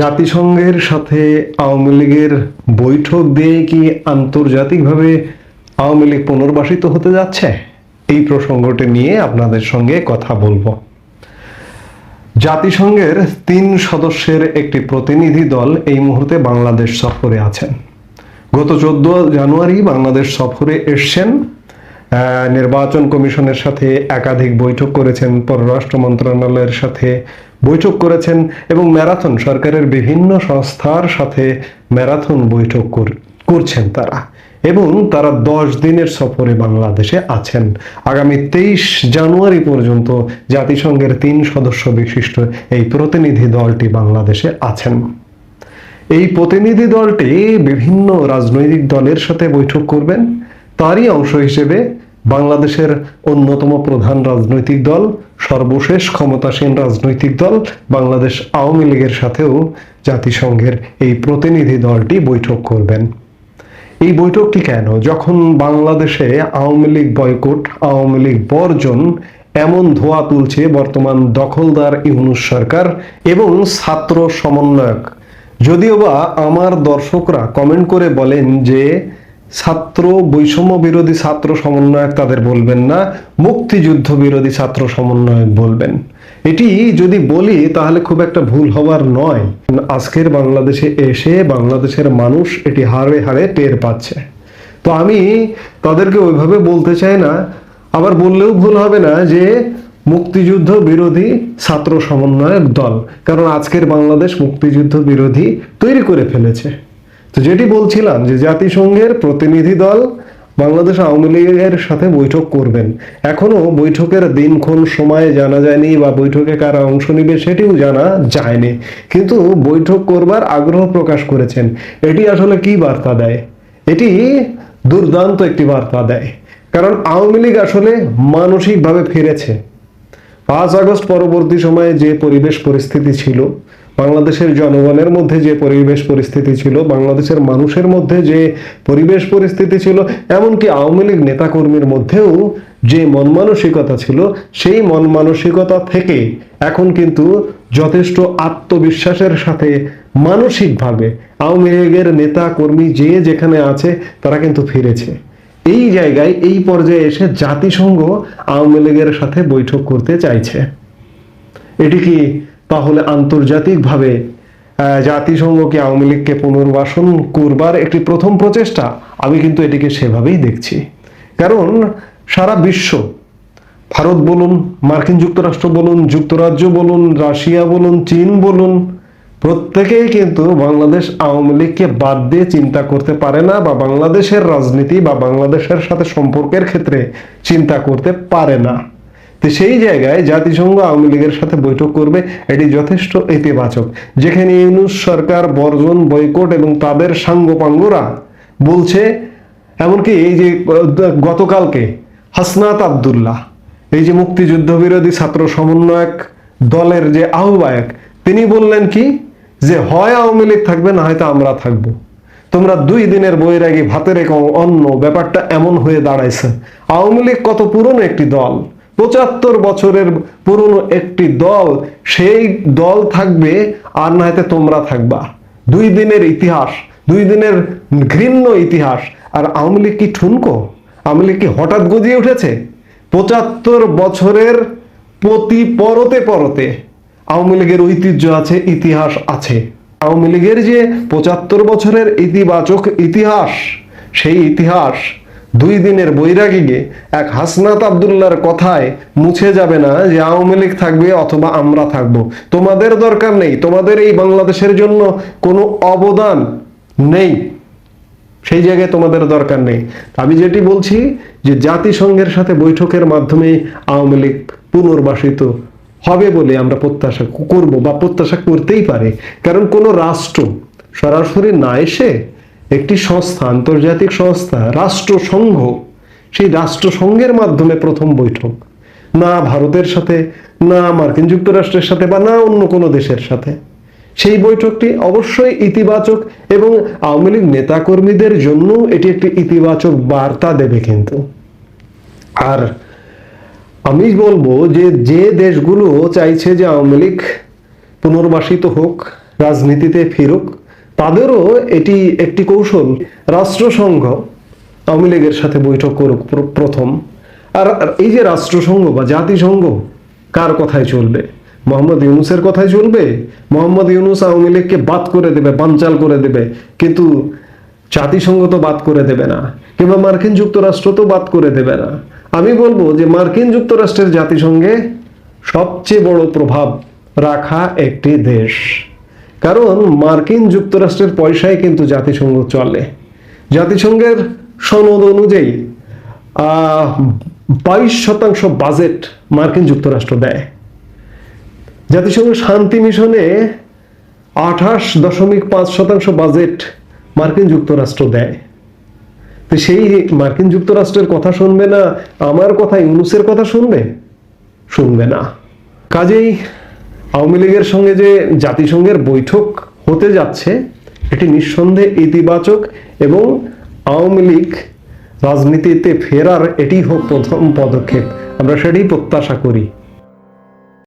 জাতিসংঘের সাথে আওয়ামী লীগের বৈঠক দিয়ে কি আন্তর্জাতিকভাবে আওয়ামী লীগ পুনর্বাসিত হতে যাচ্ছে? এই প্রসঙ্গটি নিয়ে আপনাদের সঙ্গে কথা বলব। জাতিসংঘের তিন সদস্যের একটি প্রতিনিধি দল এই মুহূর্তে বাংলাদেশ সফরে আছেন। গত চোদ্দ জানুয়ারি বাংলাদেশ সফরে এসছেন। নির্বাচন কমিশনের সাথে একাধিক বৈঠক করেছেন। পররাষ্ট্র মন্ত্রণালয়ের সাথে বৈঠক করেছেন এবং ম্যারাথন সরকারের বিভিন্ন সংস্থার সাথে ম্যারাথন বৈঠক করছেন তারা এবং তারা দশ দিনের সফরে বাংলাদেশে আছেন। আগামী তেইশ জানুয়ারি পর্যন্ত জাতিসংঘের তিন সদস্য বিশিষ্ট এই প্রতিনিধি দলটি বাংলাদেশে আছেন। এই প্রতিনিধি দলটি বিভিন্ন রাজনৈতিক দলের সাথে বৈঠক করবেন। তারই অংশ হিসেবে বাংলাদেশের অন্যতম প্রধান রাজনৈতিক দল সর্বশেষ ক্ষমতাসীন রাজনৈতিক দল বাংলাদেশ আওয়ামী লীগের সাথেও জাতিসংঘের এই প্রতিনিধি দলটি বৈঠক করবেন। এই বৈঠকটি কেন? যখন বাংলাদেশে Awami League boycott, Awami League বর্জন, এমন ধোয়া তুলছে বর্তমান দখলদার ইউনুস সরকার এবং ছাত্র সমন্বয়ক। যদিও বা আমার দর্শকরা কমেন্ট করে বলেন যে ছাত্র, বৈষম্য বিরোধী ছাত্র সমন্বয়ক তাদের বলবেন না, মুক্তিযুদ্ধ বিরোধী ছাত্র সমন্বয়ক বলবেন। এটি যদি বলি, তাহলে খুব একটা ভুল হবার নয়। আজকের বাংলাদেশে এসে বাংলাদেশের মানুষ এটি হারে হারে টের পাচ্ছে। তো আমি তাদেরকে ওইভাবে বলতে চাই না, আবার বললেও ভুল হবে না যে মুক্তিযুদ্ধ বিরোধী ছাত্র সমন্বয়ক দল। কারণ আজকের বাংলাদেশ মুক্তিযুদ্ধ বিরোধী তৈরি করে ফেলেছে। তো যেটি বলছিলাম যে জাতিসংঘের প্রতিনিধি দল বাংলাদেশ আওয়ামী লীগের সাথে বৈঠক করবেন। এখনও বৈঠকের দিনক্ষণ সময় জানা যায়নি বা বৈঠকে কারা অংশ নিবে সেটিও জানা যায়নি। কিন্তু বৈঠক করবার আগ্রহ প্রকাশ করেছেন। এটি আসলে কি বার্তা দেয়? এটি দুর্দান্ত একটি বার্তা দেয়। কারণ আওয়ামী লীগ আসলে মানসিকভাবে ফিরেছে। পাঁচ আগস্ট পরবর্তী সময়ে যে পরিবেশ পরিস্থিতি ছিল বাংলাদেশের জনগণের মধ্যে যে পরিবেশ পরিস্থিতি ছিল, বাংলাদেশের মানুষের মধ্যে যে পরিবেশ পরিস্থিতি ছিল, এমনকি আওয়ামী লীগ নেতাকর্মীর মধ্যেও যে মন মানসিকতা ছিল, সেই মন মানসিকতা থেকে এখন কিন্তু যথেষ্ট আত্মবিশ্বাসের সাথে মানসিকভাবে আওয়ামী লীগের নেতা কর্মী যে যেখানে আছে, তারা কিন্তু ফিরেছে। এই জায়গায়, এই পর্যায়ে এসে জাতিসংঘ আওয়ামী লীগের সাথে বৈঠক করতে চাইছে। এটি কি তাহলে আন্তর্জাতিকভাবে জাতিসংঘকে, আওয়ামী লীগকে পুনর্বাসন করবার একটি প্রথম প্রচেষ্টা, আমি কিন্তু এটিকে সেভাবেই দেখছি। কারণ সারা বিশ্ব, ভারত বলুন, মার্কিন যুক্তরাষ্ট্র বলুন, যুক্তরাজ্য বলুন, রাশিয়া বলুন, চীন বলুন, প্রত্যেকেই কিন্তু বাংলাদেশ আওয়ামী লীগকে বাদ দিয়ে চিন্তা করতে পারে না বা বাংলাদেশের রাজনীতি বা বাংলাদেশের সাথে সম্পর্কের ক্ষেত্রে চিন্তা করতে পারে না। তো সেই জায়গায় জাতিসংঘ আওয়ামী লীগের সাথে বৈঠক করবে, এটি যথেষ্ট ইতিবাচক। যেখানে ইউনুস সরকার, বর্জন, বয়কট এবং তাদের সাঙ্গপাঙ্গরা বলছে, এমনকি এই যে গতকালকে হাসনাত আবদুল্লাহ, এই যে মুক্তিযুদ্ধ বিরোধী ছাত্র সমন্বয়ক দলের যে আহ্বায়ক, তিনি বললেন কি? যে হয় আওয়ামী লীগ থাকবে, না হয়তো আমরা থাকব। তোমরা দুই দিনের বৈরাগী ভাতের এক অন্য ব্যাপারটা এমন হয়ে দাঁড়াইছে। আওয়ামী লীগ কত পুরনো একটি দল পঁচাত্তর বছরের পুরনো একটি দল, সেই দল থাকবে আর না হয়তো তোমরা থাকবা। দুই দিনের ইতিহাস, দুই দিনের ঘৃণ্য ইতিহাস। আর আওয়ামী লীগ কি ঠুনকো? আওয়ামী লীগ কি হঠাৎ গজিয়ে উঠেছে? পঁচাত্তর বছরের প্রতি পরতে পরতে আওয়ামী লীগের ঐতিহ্য আছে, ইতিহাস আছে। আওয়ামী লীগের যে পঁচাত্তর বছরের ইতিবাচক ইতিহাস, সেই ইতিহাস দুই দিনের বৈরাগীকে এক হাসনাত আবদুল্লার কথায় মুছে যাবে না যে আওয়ামী লীগ থাকবে অথবা আমরা থাকব। তোমাদের দরকার নেই। তোমাদের এই বাংলাদেশের জন্য কোনো অবদান নেই। সেই জায়গায় তোমাদের দরকার নেই। আমি যেটি বলছি যে জাতিসংঘের সাথে বৈঠকের মাধ্যমে আওয়ামী লীগ পুনর্বাসিত হবে বলে আমরা প্রত্যাশা করব বা প্রত্যাশা করতেই পারে। কারণ কোনো রাষ্ট্র সরাসরি না এসে একটি সংস্থা, আন্তর্জাতিক সংস্থা, রাষ্ট্রসংঘ। সেই রাষ্ট্রসংঘের মাধ্যমে প্রথম বৈঠক। না ভারতের সাথে, না মার্কিন যুক্তরাষ্ট্রের সাথে বা না অন্য কোনো দেশের সাথে। সেই বৈঠকটি অবশ্যই ইতিবাচক এবং আওয়ামী লীগ নেতাকর্মীদের জন্য এটি একটি ইতিবাচক বার্তা দেবে কিন্তু। আর আমি বলব যে যে দেশগুলো চাইছে যে আওয়ামী লীগ পুনর্বাসিত হোক, রাজনীতিতে ফিরুক তাদেরও এটি একটি কৌশল। রাষ্ট্রসংঘ আওয়ামী লীগের সাথে বৈঠক করুক প্রথম। আর এই যে রাষ্ট্রসংঘ বা জাতিসংঘ, কার কথায় চলবে? মোহাম্মদ ইউনুসের কথায় চলবে? মোহাম্মদ ইউনুস আওয়ামী লীগকে বাদ করে দেবে, বানচাল করে দেবে। কিন্তু জাতিসংঘ তো বাদ করে দেবে না। কিংবা মার্কিন যুক্তরাষ্ট্র তো বাদ করে দেবে না। আমি বলব যে মার্কিন যুক্তরাষ্ট্রের জাতিসংঘে সবচেয়ে বড় প্রভাব রাখা একটি দেশ। কারণ মার্কিন যুক্তরাষ্ট্রের পয়সায় কিন্তু জাতিসংঘ চলে। জাতিসংঘের সনদ অনুযায়ী বাইশ শতাংশ বাজেট মার্কিন যুক্তরাষ্ট্র দেয়। জাতিসংঘ শান্তি মিশনে আঠাশ দশমিক পাঁচ শতাংশ বাজেট মার্কিন যুক্তরাষ্ট্র দেয়। তো সেই মার্কিন যুক্তরাষ্ট্রের কথা শুনবে না, আমার কথা, ইউনুসের কথা শুনবে? শুনবে না। কাজেই আওয়ামী লীগের সঙ্গে যে জাতিসংঘের বৈঠক হতে যাচ্ছে, এটি নিঃসন্দেহে ইতিবাচক এবং আওয়ামী লীগ রাজনীতিতে ফেরার এটি হোক প্রথম পদক্ষেপ। আমরা সেটাই প্রত্যাশা করি।